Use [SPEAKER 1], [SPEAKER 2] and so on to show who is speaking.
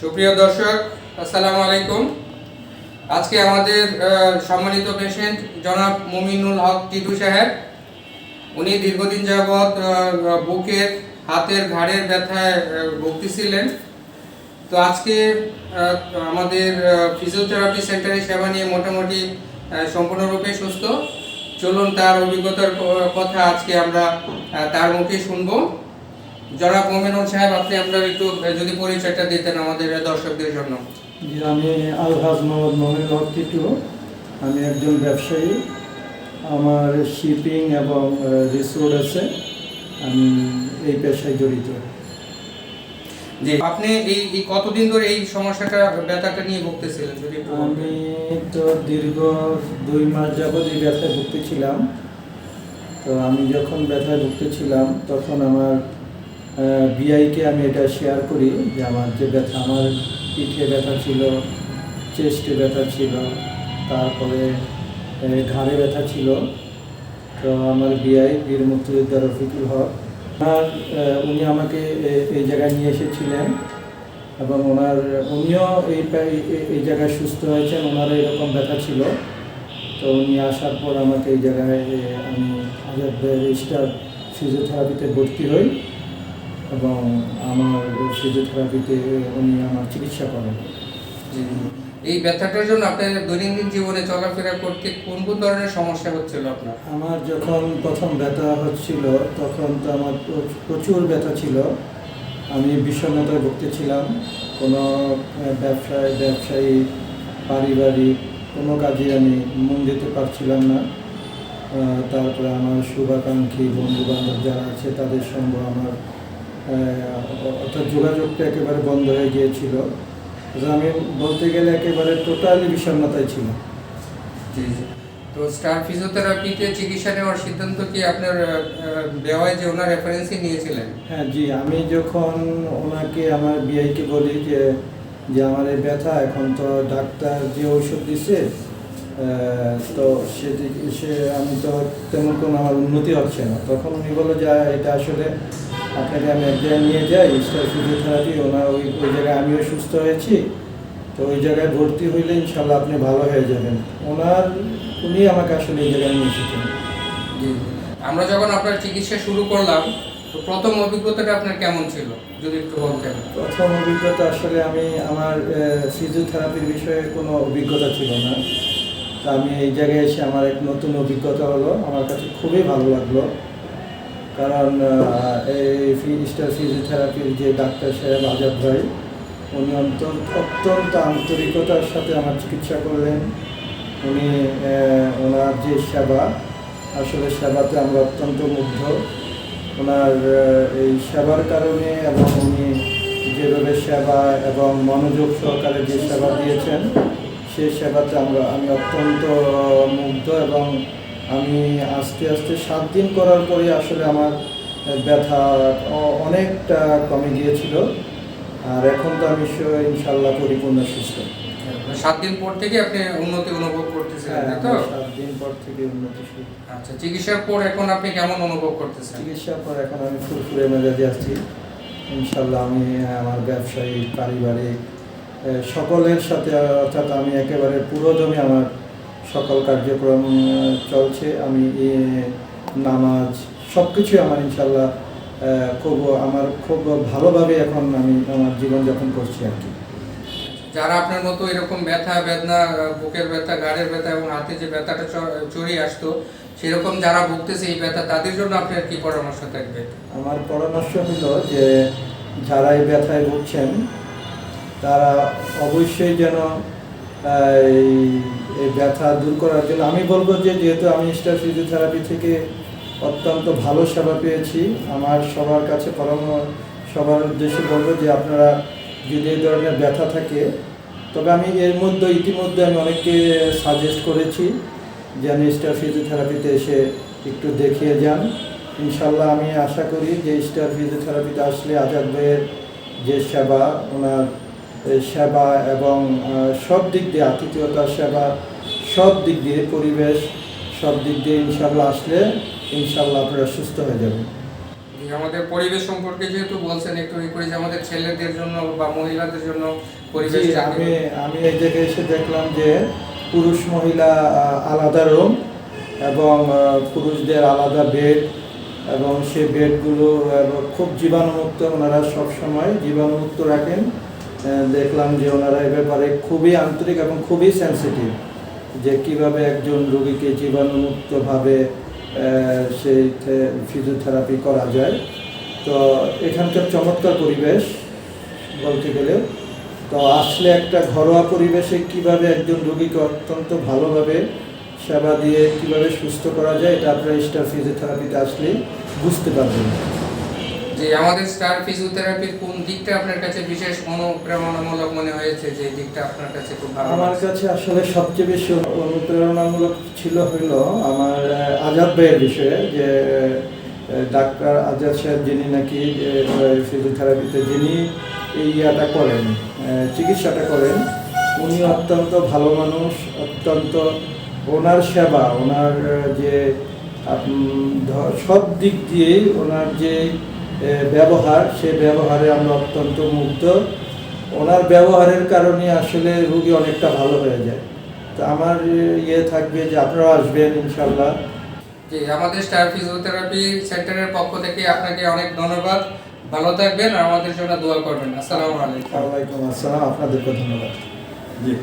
[SPEAKER 1] সুপ্রিয় দর্শক, আসসালামু আলাইকুম। আজকে আমাদের সম্মানিত পেশেন্ট জনাব মুমিনুল হক টিটু সাহেব। উনি দীর্ঘদিন যাবৎ বুকের, হাতের ঘাড়ের ব্যথায় ভুগতেছিলেন। তো আজকে আমাদের ফিজিওথেরাপি সেন্টারে সেবা নিয়ে মোটামুটি সম্পূর্ণরূপে সুস্থ। চলুন তার অভিজ্ঞতার কথা আজকে আমরা তার মুখে শুনব। জনাব মোমিনুল সাহেব আপনি আপনার একটু যদি পরিচয়টা দিতেন আমাদের দর্শকদের জন্য।
[SPEAKER 2] জি আমি আলহাজ মোহাম্মদ মোমিনুল হক টিটু। আমি একজন ব্যবসায়ী। আমার শিপিং এবং রিসোর্ট আছে। আমি এই পেশায় জড়িত।
[SPEAKER 1] জি আপনি এই এই কতদিন ধরে এই সমস্যাটা ব্যথাটা নিয়ে ভুগতেছিলেন যদি
[SPEAKER 2] আমি তো দীর্ঘ দুই মাস যাবৎ এই ব্যথায় ভুগতেছিলাম। তো আমি যখন ব্যথায় ভুগতেছিলাম তখন আমার বিআইকে আমি এটা শেয়ার করি যে আমার যে ব্যথা, আমার পিঠে ব্যথা ছিল চেস্টে ব্যথা ছিল, তারপরে ঘাড়ে ব্যথা ছিল। তো আমার বিআই বীর মুক্তিযোদ্ধা রফিকুল হক আর উনি আমাকে এই জায়গায় নিয়ে এসেছিলেন এবং ওনার, উনিও এই এই- এই জায়গায় সুস্থ হয়েছেন, ওনারও এরকম ব্যথা ছিল। তো উনি আসার পর আমাকে এই জায়গায় আমি হাজার রেজিস্টার ফিজিওথেরাপিতে ভর্তি হই। এবং আমার ফিজিওথেরাপিতে উনি আমার চিকিৎসা করেন।
[SPEAKER 1] এই ব্যথাটার জন্য আপনার দৈনন্দিন জীবনে চলাফেরা করতে কোন কোন ধরনের সমস্যা হচ্ছিল আপনার?
[SPEAKER 2] আমার যখন প্রথম ব্যথা হচ্ছিল তখন তো আমার প্রচুর ব্যথা ছিল। আমি বিষণ্ণতায় ভুগতেছিলাম। কোনো ব্যবসায় ব্যবসায়ী পারিবারিক কোনো কাজে আমি মন দিতে পারছিলাম না। তারপরে আমার শুভাকাঙ্ক্ষী বন্ধু বান্ধব যারা আছে তাদের সঙ্গে আমার অর্থাৎ যোগাযোগটা একেবারে বন্ধ হয়ে গিয়েছিল। আমি বলতে গেলে একেবারে টোটালি বিষণ্ণতায় ছিল
[SPEAKER 1] জি জি। তো স্টার ফিজিওথেরাপিতে চিকিৎসা নেওয়ার সিদ্ধান্ত কি আপনার দেওয়ায় যে ওনার রেফারেন্সই নিয়েছিলেন?
[SPEAKER 2] হ্যাঁ জি। আমি যখন ওনাকে আমার বিআইকে বলি যে যে আমার এই ব্যথা এখন তো ডাক্তার যে ওষুধ দিছে তো সেটি সে আমি তো তেমন কোনো আমার উন্নতি হচ্ছে না। তখন উনি বলল যে এটা আসলে আপনাকে আমি এক জায়গায় নিয়ে যাই স্টার ফিজিওথেরাপি ওনার ওই ওই জায়গায় আমিও সুস্থ হয়েছি। তো ওই জায়গায় ভর্তি হইলে ইনশাল্লাহ আপনি ভালো হয়ে যাবেন। ওনার উনি আমাকে আসলে এই জায়গায় নিয়ে এসেছেন।
[SPEAKER 1] জি। জি। আমরা যখন আপনার চিকিৎসা শুরু করলাম তো প্রথম অভিজ্ঞতাটা আপনার কেমন ছিল? যদি একটু বলতেন।
[SPEAKER 2] প্রথম অভিজ্ঞতা আসলে আমি আমার ফিজিওথেরাপির বিষয়ে কোনো অভিজ্ঞতা ছিল না। তা আমি এই জায়গায় এসে আমার এক নতুন অভিজ্ঞতা হলো আমার কাছে খুবই ভালো লাগল। কারণ এই স্টার ফিজিওথেরাপির যে ডাক্তার সাহেব আজাদ ভাই, উনি অত্যন্ত আন্তরিকতার সাথে আমার চিকিৎসা করলেন। উনি ওনার যে সেবা, আসলে সেবাতে আমরা অত্যন্ত মুগ্ধ। ওনার এই সেবার কারণে এবং উনি যেভাবে সেবা এবং মনোযোগ সহকারে যে সেবা দিয়েছেন সেই সেবাতে আমরা আমি অত্যন্ত মুগ্ধ এবং আমি আস্তে আস্তে সাত দিন করার পরে আসলে আমার ব্যথা অনেকটা কমে গিয়েছিল। আর এখন তো আমি ইনশাল্লাহ পরিপূর্ণ সুস্থ।
[SPEAKER 1] সাত দিন পর থেকে আপনি উন্নতি অনুভব করতেছিলেন
[SPEAKER 2] হ্যাঁ,
[SPEAKER 1] তো?
[SPEAKER 2] সাত দিন পর থেকে উন্নতি শুরু।
[SPEAKER 1] আচ্ছা চিকিৎসার পর এখন আপনি কেমন অনুভব করতেছেন?
[SPEAKER 2] চিকিৎসার পর এখন আমি ফুরফুরে মেজাজে আছি। ইনশাল্লাহ আমি আমার ব্যবসায়ী পারিবারিক সকলের সাথে অর্থাৎ আমি একেবারে পুরোদমে আমার সকল কার্যক্রম চলছে। আমি নামাজ সব কিছুই আমার ইনশাল্লাহ খুব আমার খুব ভালোভাবে এখন আমি আমার জীবনযাপন করছি আর কি।
[SPEAKER 1] যারা আপনার মতো এরকম ব্যথা বেদনা বুকের ব্যথা ঘাড়ের ব্যথা এবং হাতে যে ব্যথাটা চড়িয়ে আসতো সেরকম যারা ভুগতেছে এই ব্যথা তাদের জন্য আপনার কি পরামর্শ থাকবে?
[SPEAKER 2] আমার পরামর্শ হলো যে যারা এই ব্যথায় ভুগছেন তারা অবশ্যই যেন এই ব্যথা দূর করার জন্য আমি বলব যে যেহেতু আমি স্টার ফিজিওথেরাপি থেকে অত্যন্ত ভালো সেবা পেয়েছি, আমার সবার কাছে পরামর্শ, সবার উদ্দেশ্যে বলব যে আপনারা যদি এই ধরনের ব্যথা থাকে, তবে আমি এর মধ্যে ইতিমধ্যে আমি অনেককে সাজেস্ট করেছি যে আমি স্টার ফিজিওথেরাপিতে এসে একটু দেখিয়ে যান। ইনশাল্লাহ আমি আশা করি যে স্টার ফিজিওথেরাপিতে আসলে আজাদ ভাইয়ের যে সেবা, ওনার সেবা এবং সব দিক দিয়ে আতিথেয়তার সেবা সব দিক দিয়ে পরিবেশ সব দিক দিয়ে ইনশাল্লাহ আসলে ইনশাল্লাহ আপনারা সুস্থ হয়ে যাবেন।
[SPEAKER 1] আমাদের পরিবেশ সম্পর্কে যেহেতু বলছেন একটু ই করে যে আমাদের ছেলেদের জন্য বা মহিলাদের জন্য পরিবেশ
[SPEAKER 2] আমি আমি এই জায়গায় এসে দেখলাম যে পুরুষ মহিলা আলাদা রুম এবং পুরুষদের আলাদা বেড এবং সেই বেডগুলো খুব জীবাণুমুক্ত ওনারা সব সময় জীবাণুমুক্ত রাখেন। দেখলাম যে ওনারা এ ব্যাপারে খুবই আন্তরিক এবং খুবই সেন্সিটিভ যে কীভাবে একজন রোগীকে জীবাণুমুক্তভাবে সেই ফিজিওথেরাপি করা যায়। তো এখানকার চমৎকার পরিবেশ বলতে গেলে। তো আসলে একটা ঘরোয়া পরিবেশে কীভাবে একজন রোগীকে অত্যন্ত ভালোভাবে সেবা দিয়ে কীভাবে সুস্থ করা যায়, এটা আপনারা স্টার ফিজিওথেরাপিতে আসলে বুঝতে পারবেন।
[SPEAKER 1] যে আমাদের স্টার ফিজিওথেরাপির কোন দিকটা আপনার কাছে বিশেষ অনুপ্রেরণামূলক মনে হয়েছে যে দিকটা আপনার কাছে খুব ভালো
[SPEAKER 2] আমার কাছে আসলে সবচেয়ে বেশি অনুপ্রেরণামূলক ছিল হইল আমার আজাদ ভাইয়ের বিষয়ে যে ডাক্তার আজাদ সাহেব যিনি নাকি ফিজিওথেরাপিতে যিনি এই ইয়াটা করেন চিকিৎসাটা করেন উনি অত্যন্ত ভালো মানুষ অত্যন্ত ওনার সেবা ওনার যে সব দিক দিয়েই ওনার যে ব্যবহার সে ব্যবহারে আমরা অত্যন্ত মুগ্ধ। ওনার ব্যবহারের কারণে আসলে রুগী অনেকটা ভালো হয়ে যায়। তো আমার ইয়ে থাকবে যে আপনারা আসবেন ইনশাল্লাহ
[SPEAKER 1] জি আমাদের স্টার ফিজিওথেরাপি সেন্টারের পক্ষ থেকে আপনাকে অনেক ধন্যবাদ। ভালো থাকবেন আর আমাদের জন্য দোয়া করবেন। আসসালামু আলাইকুম।
[SPEAKER 2] ওয়ালাইকুম আসসালাম। আপনাদেরকে ধন্যবাদ।
[SPEAKER 3] জি।